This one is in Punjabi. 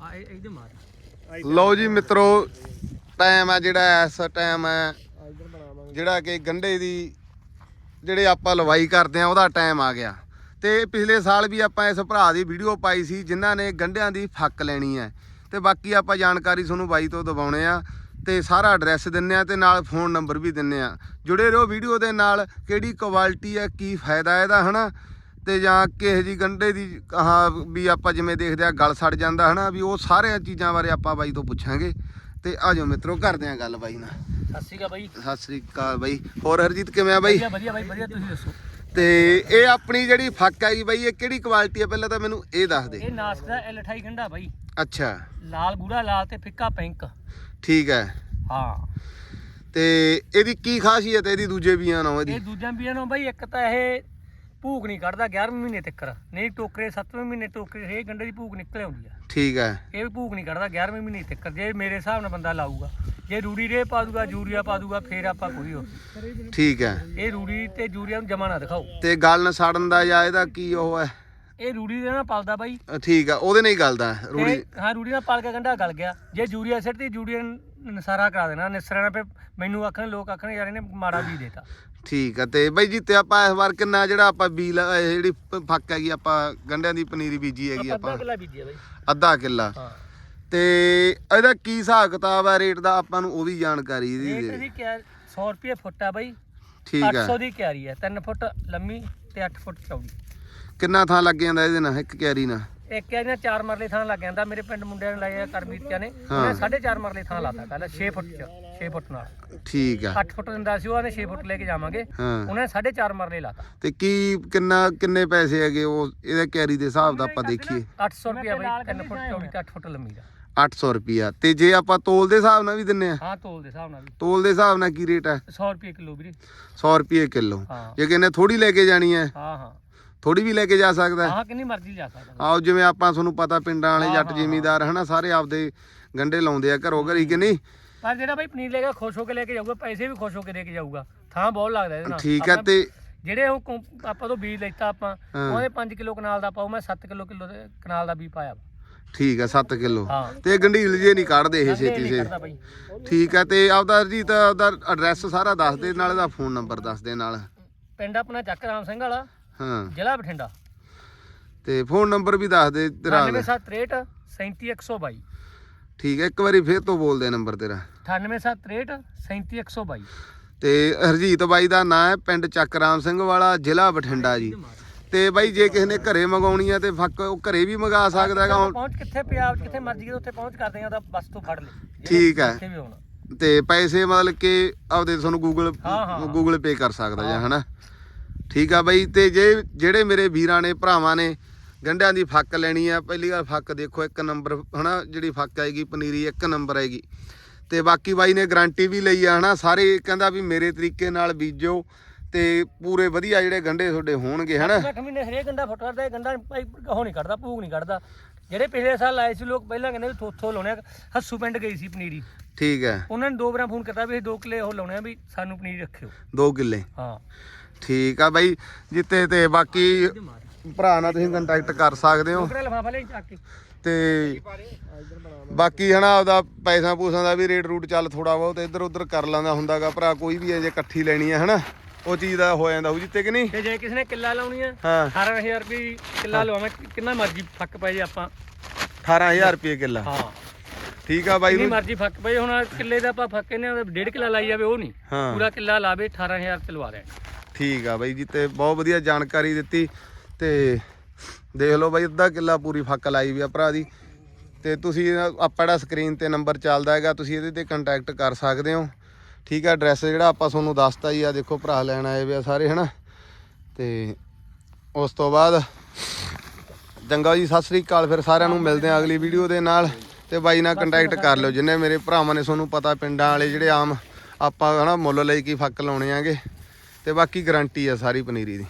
ਆ ਇਹਦੇ ਮਾਰ ਲਓ ਜੀ ਮਿੱਤਰੋ ਟਾਈਮ ਆ ਜਿਹੜਾ ਇਸ ਟਾਈਮ ਹੈ ਜਿਹੜਾ ਕਿ ਗੰਢੇ ਦੀ ਜਿਹੜੇ ਆਪਾਂ ਲਵਾਈ ਕਰਦੇ ਆ, ਉਹਦਾ ਟਾਈਮ ਆ ਗਿਆ। ਤੇ ਪਿਛਲੇ ਸਾਲ ਵੀ ਆਪਾਂ ਇਸ ਭਰਾ ਦੀ ਵੀਡੀਓ ਪਾਈ ਸੀ, ਜਿਨ੍ਹਾਂ ਨੇ ਗੰਢਿਆਂ ਦੀ ਫੱਕ ਲੈਣੀ ਹੈ ਤੇ ਬਾਕੀ ਆਪਾਂ ਜਾਣਕਾਰੀ ਤੁਹਾਨੂੰ ਬਾਈ ਤੋਂ ਦਵਾਉਣੇ ਆ। ਤੇ ਸਾਰਾ ਐਡਰੈਸ ਦਿੰਨੇ ਆ ਤੇ ਨਾਲ ਫੋਨ ਨੰਬਰ ਵੀ ਦਿੰਨੇ ਆ। ਜੁੜੇ ਰਹੋ ਵੀਡੀਓ ਦੇ ਨਾਲ, ਕਿਹੜੀ ਕੁਆਲਿਟੀ ਹੈ ਕੀ ਫਾਇਦਾ ਇਹਦਾ, ਹਨਾ? ਤੇ ਜਾਂ ਕਿਹੋ ਜੀ ਗੰਢੇ ਦੀ ਆਹ ਵੀ ਆਪਾਂ ਜਿਵੇਂ ਦੇਖਦੇ ਆ ਗਲ ਸੜ ਜਾਂਦਾ ਹਨਾ ਵੀ ਉਹ ਸਾਰੀਆਂ ਚੀਜ਼ਾਂ ਬਾਰੇ ਆਪਾਂ ਬਾਈ ਤੋਂ ਪੁੱਛਾਂਗੇ ਤੇ ਆਜੋ ਮਿੱਤਰੋ ਕਰਦੇ ਆ ਗੱਲ ਬਾਈ ਨਾਲ। ਸਤਿ ਸ਼੍ਰੀ ਅਕਾਲ ਬਾਈ। ਸਤਿ ਸ੍ਰੀ ਅਕਾਲ ਬਾਈ। ਹੋਰ ਹਰਜੀਤ ਕਿਵੇਂ ਆ ਬਾਈ? ਵਧੀਆ ਵਧੀਆ ਬਾਈ ਵਧੀਆ ਤੁਸੀਂ ਦੱਸੋ? ਤੇ ਇਹ ਆਪਣੀ ਜਿਹੜੀ ਫੱਕ ਹੈ ਜੀ ਬਾਈ ਇਹ ਕਿਹੜੀ ਕੁਆਲਿਟੀ ਹੈ ਪਹਿਲਾਂ ਤਾਂ ਮੈਨੂੰ ਇਹ ਦੱਸ ਦੇ। ਇਹ ਨਾਸ ਦਾ L28 ਗੰਢਾ ਬਾਈ। ਅੱਛਾ। ਲਾਲ ਗੂੜਾ ਲਾਲ ਤੇ ਫਿੱਕਾ ਪਿੰਕ। ਠੀਕ ਹੈ। ਹਾਂ। ਤੇ ਇਹਦੀ ਕੀ ਖਾਸੀਅਤ ਹੈ? ਇਹਦੀ ਦੂਜੇ ਬੀਆਂ ਨਾਲੋਂ ਇਹ ਇਹਦੀ ਦੂਜਿਆਂ ਬੀਆਂ ਨੂੰ ਬਾਈ ਇੱਕ ਤਾਂ ਇਹ ਭੂਕ ਨਹੀਂ ਕੱਢਦਾ 11ਵੇਂ ਮਹੀਨੇ ਤੱਕ। ਨਹੀਂ ਟੋਕਰੇ 7ਵੇਂ ਮਹੀਨੇ ਟੋਕਰੇ ਇਹ ਗੰਢੇ ਦੀ ਭੂਕ ਨਿਕਲ ਆਉਂਦੀ ਆ। ਠੀਕ ਹੈ ਇਹ ਵੀ ਭੂਕ ਨਹੀਂ ਕੱਢਦਾ 11ਵੇਂ ਮਹੀਨੇ ਤੱਕ। ਜੇ ਮੇਰੇ ਹਿਸਾਬ ਨਾਲ ਬੰਦਾ ਲਾਊਗਾ ਜੇ ਰੂੜੀ ਰੇ ਪਾ ਦੂਗਾ ਯੂਰੀਆ ਪਾ ਦੂਗਾ ਫੇਰ ਆਪਾਂ ਕੋਈ ਹੋ ਠੀਕ ਹੈ ਇਹ ਰੂੜੀ ਤੇ ਯੂਰੀਆ ਨੂੰ ਜਮਾ ਨਾ ਦਿਖਾਓ। ਤੇ ਗਲ ਨ ਸੜਨ ਦਾ ਜਾਂ ਇਹਦਾ ਕੀ ਉਹ ਹੈ ਇਹ ਰੂੜੀ ਦੇ ਨਾਲ ਪਲਦਾ ਬਾਈ। ਅ, ਠੀਕ ਆ ਉਹਦੇ ਨਾਲ ਹੀ ਗਲਦਾ ਰੂੜੀ। ਤੇ ਹਾਂ ਰੂੜੀ ਨਾਲ ਪਲ ਕੇ ਗੰਢਾ ਗਲ ਗਿਆ। ਜੇ ਯੂਰੀਆ ਸਿੱਟਦੀ ਯੂਰੀਆ ਨਸਾਰਾ ਕਰਾ ਦੇਣਾ ਨਿਸਰਣਾ ਪੇ ਮੈਨੂੰ ਆਖਣ ਲੋਕ ਆਖਣ ਯਾਰ ਇਹਨੇ ਮਾੜਾ ਬੀ ਦੇਤਾ। ਠੀਕ ਆ ਤੇ ਬਾਈ ਜੀ ਤੇ ਆਪਾਂ ਇਸ ਵਾਰ ਕਿੰਨਾ ਜਿਹੜਾ ਆਪਾਂ ਬੀ ਲ- ਇਹ ਜਿਹੜੀ ਪ- ਫੱਕ ਹੈਗੀ ਆਪਾਂ ਗੰਢਿਆਂ ਦੀ ਪਨੀਰੀ ਬੀਜੀ ਹੈਗੀ ਆਪਾਂ ਅੱਧਾ ਆਪਾਂ। ਕਿੱਲਾ ਬੀਜਿਆ ਬਾਈ। ਅੱਧਾ ਕਿੱਲਾ। ਹਾਂ। ਤੇ ਇਹਦਾ ਕੀ ਹਿਸਾਬ ਕਿਤਾਬ ਹੈ ਰੇਟ ਦਾ ਆਪਾਂ ਨੂੰ ਉਹ ਵੀ ਜਾਣਕਾਰੀ ਇਹਦੀ ਰੇਟ ਦੇ ਕਿਆ 100 ਰੁਪਏ ਫੁੱਟ ਆ ਬਾਈ। ਠੀਕ 800 ਆ ਦੀ ਕਿਆਰੀ ਹੈ 3 ਫੁੱਟ ਲੰਮੀ ਤੇ 8 ਫੁੱਟ ਚੌੜੀ। ਕਿੰਨਾ ਥਾਂ ਲੱਗ ਜਾਂਦਾ ਇਹਦੇ ਨਾਲ ਇੱਕ ਕਿਆਰੀ ਨਾਲ? ਇੱਕ ਨਾਲ 4 ਮਰਲੇ ਥਾਂ ਲੱਗ ਜਾਂਦਾ। ਮੇਰੇ ਪਿੰਡ ਮੁੰਡਿਆਂ ਨੇ ਲਾਇਆ ਕਰਮੀਤਿਆਂ ਨੇ। ਉਹਨੇ 4.5 ਮਰਲੇ ਥਾਂ ਲਾਤਾ ਕਹਿੰਦਾ 6 ਫੁੱਟ ਚ 6 ਫੁੱਟ ਨਾਲ। ਠੀਕ ਆ। 8 ਫੁੱਟ ਦਿੰਦਾ ਸੀ ਉਹਨੇ 6 ਫੁੱਟ ਲੈ ਕੇ ਜਾਵਾਂਗੇ। ਹਾਂ। ਉਹਨੇ 4.5 ਮਰਲੇ ਲਾਤਾ। ਤੇ ਕੀ ਕਿੰਨਾ ਕਿੰਨੇ ਪੈਸੇ ਹੈਗੇ ਉਹ ਇਹਦੇ ਕਿਆਰੀ ਦੇ ਹਿਸਾਬ ਦਾ ਆਪਾਂ ਦੇਖੀਏ। 800 ਰੁਪਏ ਬਾਈ 3 ਫੁੱਟ ਚੌੜੀ ਤੇ 8 ਫੁੱਟ ਲੰਮੀ ਦਾ। 800 ਰੁਪਿਆ ਤੇ ਜੇ ਆਪਾਂ ਤੋਲ ਦੇ ਹਿਸਾਬ ਨਾਲ ਵੀ ਦਿੰਨੇ ਆ? ਹਾਂ ਤੋਲ ਦੇ ਹਿਸਾਬ ਨਾਲ ਵੀ। ਤੋਲ ਦੇ ਹਿਸਾਬ ਨਾਲ ਕੀ ਰੇਟ ਹੈ 100 ਰੁਪਏ ਕਿਲੋ ਵੀਰੇ। 100 ਰੁਪਏ ਕਿਲੋ। ਜੇ ਕਹਿੰਦੇ ਥੋੜੀ ਲੈ ਕੇ ਜਾਣੀ ਹੈ ਹਾਂ ਹਾਂ। ਥੋੜੀ ਵੀ ਲੈ ਕੇ ਜਾ ਸਕਦਾ ਹੈ? ਕਿੰਨੀ ਮਰਜ਼ੀ ਜਾ ਸਕਦਾ ਆਓ ਜਿਵੇਂ ਆਪਾਂ ਤੁਹਾਨੂੰ ਪਤਾ ਪਿੰਡਾਂ ਵਾਲੇ ਜੱਟ ਜ਼ਿਮੀਦਾਰ ਹਨਾ ਸਾਰੇ ਆਪਦੇ ਗੰਡੇ ਲਾਉਂਦੇ ਆ ਘਰੋਂ ਘਰੀ ਕਿ ਨਹੀਂ? ਪਰ ਜਿਹੜਾ ਬਾਈ ਪਨੀਰ ਲੈ ਕੇ ਖੁਸ਼ ਹੋ ਕੇ ਲੈ ਕੇ ਜਾਊਗਾ ਪੈਸੇ ਵੀ ਖੁਸ਼ ਹੋ ਕੇ ਦੇ ਕੇ ਜਾਊਗਾ। ਥਾਂ ਬਹੁਤ ਲੱਗਦਾ ਇਹਦੇ ਨਾਲ। ਠੀਕ ਹੈ ਆਪਾਂ- ਤੇ ਜਿਹੜੇ ਉਹ ਕੌਂ- ਆਪਾਂ ਤੋਂ ਬੀਜ ਲੈਤਾ ਆਪਾਂ ਹਾਂ। ਉਹਦੇ 5 ਕਿਲੋ ਕਨਾਲ ਦਾ ਪਾਉ ਮੈਂ 7 ਕਿਲੋ ਕਿਲੋ ਦੇ ਕਨਾਲ ਦਾ ਬੀਜ ਪਾਇਆ ਵਾ। ਠੀਕ ਹੈ 7 ਕਿਲੋ। ਹਾਂ। ਤੇ ਗੰਢੀਲ ਜੇ ਨਹੀਂ ਕੱਢਦੇ ਇਹ ਛੇਤੀ ਸੇ ਕਰਦਾ ਠੀਕ ਹੈ ਤੇ ਆਪਦਾ ਜੀ ਤਾਂ ਆਪਦਾ ਐਡਰੈਸ ਸਾਰਾ ਦੱਸ ਦੇ ਨਾਲ ਇਹਦਾ ਫੋਨ ਨੰਬਰ ਦੱਸ ਦੇ ਨਾਲ। ਪਿੰਡ ਆਪਣਾ ਚੱਕ ਰਾਮ ਸਿੰਘ ਵਾਲਾ। ਹਾਂ। ਜ਼ਿਲ੍ਹਾ ਬਠਿੰਡਾ। ਤੇ ਫੋਨ ਨੰਬਰ ਵੀ ਦੱਸ ਦੇ ਤੇਰਾ। 9763 37122 ਠੀਕ ਹੈ ਇੱਕ ਵਾਰੀ ਫੇਰ ਤੋਂ ਬੋਲ ਦੇ ਨੰਬਰ ਤੇਰਾ। 9763 37122 ਤੇ ਹਰਜੀਤ ਬਾਈ ਦਾ ਨਾਂ ਹੈ ਪਿੰਡ ਚੱਕ ਰਾਮ ਸਿੰਘ ਵਾਲਾ ਜ਼ਿਲ੍ਹਾ ਬਠਿੰਡਾ ਜੀ। ਤੇ ਬਾਈ ਜੇ ਕਿਸੇ ਨੇ ਘਰੇ ਮੰਗਾਉਣੀ ਹੈ ਤੇ ਫੱਕ ਉਹ ਘਰੇ ਵੀ ਮੰਗਾ ਸਕਦਾ ਹੈਗਾ। ਪਹੁੰਚ ਕਿੱਥੇ ਪਿਆ ਜਿੱਥੇ ਮਰਜ਼ੀ ਉੱਥੇ ਪਹੁੰਚ ਕਰਦੇ ਆ ਉਹਦਾ ਬੱਸ ਤੋਂ ਫੜ ਲੈ। ਠੀਕ ਹੈ। ਤੇ ਪੈਸੇ ਮਤਲਬ ਕਿ ਆਪਦੇ ਤੁਹਾਨੂੰ ਗੂਗਲ। ਗੂਗਲ ਪੇ ਕਰ ਸਕਦਾ ਜਾਂ ਹਨਾ? ਠੀਕ ਆ ਬਾਈ ਤੇ ਜੇ ਜਿਹੜੇ ਮੇਰੇ ਵੀਰਾਂ ਨੇ ਭਰਾਵਾਂ ਨੇ ਗੰਢਿਆਂ ਦੀ ਫੱਕ ਲੈਣੀ ਆ ਪਹਿਲੀ ਗੱਲ ਫੱਕ ਦੇਖੋ ਇੱਕ ਨੰਬਰ ਹਨਾ ਜਿਹੜੀ ਫੱਕ ਆਏਗੀ ਪਨੀਰੀ ਇੱਕ ਨੰਬਰ ਆਏਗੀ। ਤੇ ਬਾਕੀ ਬਾਈ ਨੇ ਗਾਰੰਟੀ ਵੀ ਲਈ ਆ ਹਨਾ ਸਾਰੇ ਕਹਿੰਦਾ ਵੀ ਮੇਰੇ ਤਰੀਕੇ ਨਾਲ ਬੀਜੋ ਤੇ ਪੂਰੇ ਵਧੀਆ ਜਿਹੜੇ ਗੰਢੇ ਤੁਹਾਡੇ ਹੋਣਗੇ ਹਨਾ। 8 ਮਹੀਨੇ ਹਰੇਕ ਗੰਡਾ ਫੁੱਟ ਕਰਦਾ ਇਹ ਗੰਡਾ ਭਾਈ ਉਹ ਨਹੀਂ ਕੱਢਦਾ ਭੂਗ ਨਹੀਂ ਕੱਢਦਾ। ਜਿਹੜੇ ਪਿਛਲੇ ਸਾਲ ਲਾਏ ਸੀ ਲੋਕ ਪਹਿਲਾਂ ਕਹਿੰਦੇ ਥੋਥੋ ਲਾਉਣੇ ਹੱਸੂ ਪਿੰਡ ਗਈ ਸੀ ਪਨੀਰੀ। ਠੀਕ ਹੈ ਉਹਨਾਂ ਨੇ ਦੋ ਵਾਰਾਂ ਫੋਨ ਕੀਤਾ ਵੀ ਇਹ ਦੋ ਕਿਲੇ ਉਹ ਲਾਉਣੇ ਆ ਵੀ ਸਾਨੂੰ ਪਨੀਰ ਰੱਖਿਓ। 2 ਕਿੱਲੇ। ਹਾਂ। ਠੀਕ ਆ ਬਾਈ ਜਿੱਤੇ ਤੇ ਬਾਕੀ ਭਰਾ ਨਾਲ ਤੁਸੀਂ ਕੰਟੈਕਟ ਕਰ ਸਕਦੇ ਹੋ। ਟੋਕਰਾ ਲਫਾਫਾ ਲੈ ਚੱਕ ਕੇ। ਤੇ ਬਾਕੀ ਹਨਾ ਆਪਦਾ ਪੈਸਾ ਪੂਸਾਂ ਦਾ ਵੀ ਰੇਟ ਰੂਟ ਚੱਲ ਥੋੜਾ ਬਹੁਤ ਇੱਧਰ ਉੱਧਰ ਕਰ ਲੈਂਦਾ ਹੁੰਦਾਗਾ ਭਰਾ ਕੋਈ ਵੀ ਹੈ ਜੇ ਇਕੱਠੀ ਲੈਣੀ ਹੈ ਹਨਾ ਉਹ ਚੀਜ਼ ਦਾ ਹੋ ਜਾਂਦਾ ਉਹ ਜਿੱਤੇ ਕਿ ਨਹੀਂ? ਤੇ ਜੇ ਕਿਸੇ ਨੇ ਕਿੱਲਾ ਲਾਉਣੀ ਆ ਹਾਂ। 18000 ਰੁਪਏ ਕਿੱਲਾ ਲਵਾਵਾਂ ਕਿੰਨਾ ਮਰਜ਼ੀ ਫੱਕ ਪਏ ਜੇ ਆਪਾਂ। 18000 ਰੁਪਏ ਕਿੱਲਾ। ਹਾਂ। ਠੀਕ ਆ ਬਾਈ ਜਿੰਨੀ ਨੂੰ ਮਰਜ਼ੀ ਫੱਕ ਪਏ ਹੁਣ ਕਿੱਲੇ ਦਾ ਆਪਾਂ ਫੱਕ ਨੇ ਡੇਢ ਕਿੱਲਾ ਲਾਈ ਜਾਵੇ ਉਹ ਨਹੀਂ। ਹਾਂ। ਪੂਰਾ ਕਿੱਲਾ ਲਾਵੇ 18000 ਤੇ ਲਵਾ ਦੇਣਾ। ਠੀਕ ਆ ਬਾਈ ਜੀ, ਤੇ ਬਹੁਤ ਵਧੀਆ ਜਾਣਕਾਰੀ ਦਿੱਤੀ। ਤੇ ਦੇਖ ਲਓ ਬਾਈ, ਅੱਧਾ ਕਿੱਲਾ ਪੂਰੀ ਫੱਕ ਲਾਈ ਵੀ ਆ ਭਰਾ ਦੀ। ਤੇ ਤੁਸੀਂ ਆਪਾਂ ਜਿਹੜਾ ਸਕਰੀਨ ਤੇ ਨੰਬਰ ਚੱਲਦਾ ਹੈਗਾ, ਤੁਸੀਂ ਇਹਦੇ ਤੇ ਕੰਟੈਕਟ ਕਰ ਸਕਦੇ ਹੋ। ਠੀਕ ਆ ਐਡਰੈਸ ਜਿਹੜਾ ਆਪਾਂ ਤੁਹਾਨੂੰ ਦੱਸਤਾ ਹੀ ਆ, ਦੇਖੋ ਭਰਾ ਲੈਣ ਆਏ ਵੇ ਆ ਸਾਰੇ, ਹਨਾ। ਤੇ ਉਸ ਤੋਂ ਬਾਅਦ ਚੰਗਾ ਜੀ, ਸਤਿ ਸ੍ਰੀ ਅਕਾਲ, ਫਿਰ ਸਾਰਿਆਂ ਨੂੰ ਮਿਲਦੇ ਆ ਅਗਲੀ ਵੀਡੀਓ ਦੇ ਨਾਲ। ਤੇ ਬਾਈ ਨਾਲ ਕੰਟੈਕਟ ਕਰ ਲਿਓ, ਜਿੰਨੇ ਮੇਰੇ ਭਰਾਵਾਂ ਨੇ ਤੁਹਾਨੂੰ ਪਤਾ, ਪਿੰਡਾਂ ਵਾਲੇ ਜਿਹੜੇ ਆਮ ਆਪਾਂ, ਹਨਾ, ਮੁੱਲ ਲਈ ਕੀ ਫੱਕ ਲਾਉਣੇ ਆਗੇ। ਤੇ ਬਾਕੀ ਗਾਰੰਟੀ ਆ ਸਾਰੀ ਪਨੀਰੀ ਦੀ।